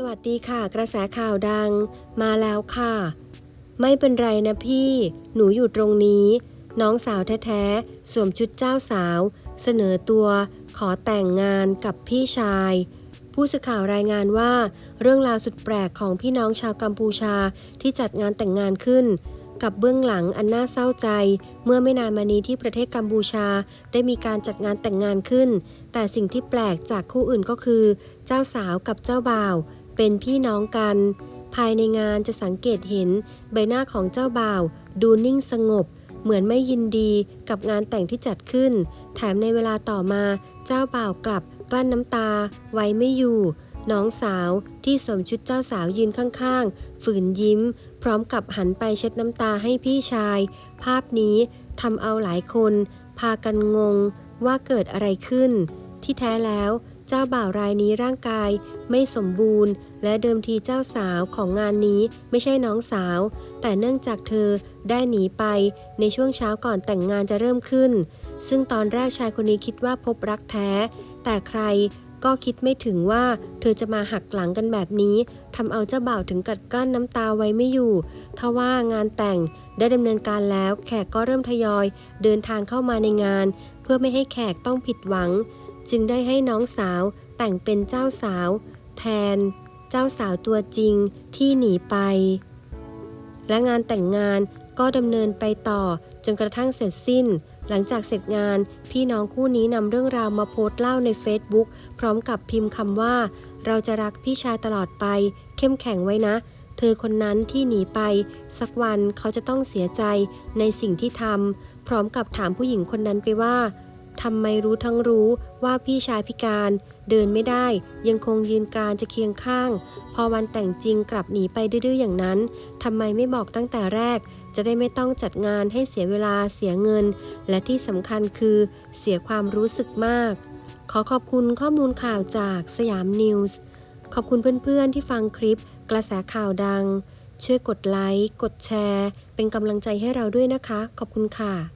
สวัสดีค่ะ กระแสข่าวดัง มาแล้วค่ะ ไม่เป็นไรนะพี่ หนูอยู่ตรงนี้ น้องสาวแท้ๆสวมชุดเจ้าสาว เสนอตัวขอแต่งงานกับพี่ชาย ผู้สื่อข่าวรายงานว่า เรื่องราวสุดแปลกของพี่น้องชาวกัมพูชาที่จัดงานแต่งงานขึ้น กับเบื้องหลังอันน่าเศร้าใจ เมื่อไม่นานมานี้ที่ประเทศกัมพูชา ได้มีการจัดงานแต่งงานขึ้น แต่สิ่งที่แปลกจากคู่อื่นก็คือ เจ้าสาวกับเจ้าบ่าว เป็นพี่น้องกัน ภายในงานจะสังเกตเห็นใบหน้าของเจ้าบ่าว ดูนิ่งสงบ เหมือนไม่ยินดีกับงานแต่งที่จัดขึ้น แถมในเวลาต่อมา เจ้าบ่าวกลับกลั้นน้ำตา ไว้ไม่อยู่ น้องสาวที่สวมชุดเจ้าสาวยืนข้างๆ ฝืนยิ้ม พร้อมกับหันไปเช็ดน้ำตาให้พี่ชาย ภาพนี้ทำเอาหลายคน พากันงงว่าเกิดอะไรขึ้น ที่แท้แล้วเจ้าบ่าวรายนี้ร่างกายไม่สมบูรณ์ และเดิมทีเจ้าสาวของงานนี้ไม่ใช่น้องสาว แต่เนื่องจากเธอได้หนีไปในช่วงเช้าก่อนแต่งงานจะเริ่มขึ้น ซึ่งตอนแรกชายคนนี้คิดว่าพบรักแท้ แต่ใครก็คิดไม่ถึงว่าเธอจะมาหักหลังกันแบบนี้ทำเอาเจ้าบ่าวถึงกัดกลั้นน้ำตาไว้ไม่อยู่ทว่างานแต่งได้ดำเนินการแล้วแขกก็เริ่มทยอย เดินทางเข้ามาในงาน เพื่อไม่ให้แขกต้องผิดหวัง จึงได้ให้น้องสาวแต่งเป็นเจ้าสาว แทน เจ้าสาวตัวจริงที่หนีไป และงานแต่งงานก็ดำเนินไปต่อจนกระทั่งเสร็จสิ้น หลังจากเสร็จงานพี่น้องคู่นี้นำเรื่องราวมาโพสต์เล่าใน Facebook พร้อมกับพิมพ์คำว่า เราจะรักพี่ชายตลอดไป เข้มแข็งไว้นะ เธอคนนั้นที่หนีไป สักวันเขาจะต้องเสียใจในสิ่งที่ทำพร้อมกับถามผู้หญิงคนนั้นไปว่า ทำไมรู้ทั้งรู้ว่าพี่ชายพิการเดินไม่ได้ยังคงยืนกานจะเคียงข้าง พอวันแต่งจริงกลับหนีไปดื้อๆอย่างนั้นทำไมไม่บอกตั้งแต่แรก จะได้ไม่ต้องจัดงานให้เสียเวลาเสียเงิน และที่สำคัญคือเสียความรู้สึกมาก ขอขอบคุณข้อมูลข่าวจากสยามนิวส์ขอบคุณเพื่อนๆที่ฟังคลิป กระแสข่าวดัง ช่วยกดไลค์กดแชร์ เป็นกำลังใจให้เราด้วยนะคะ ขอบคุณค่ะ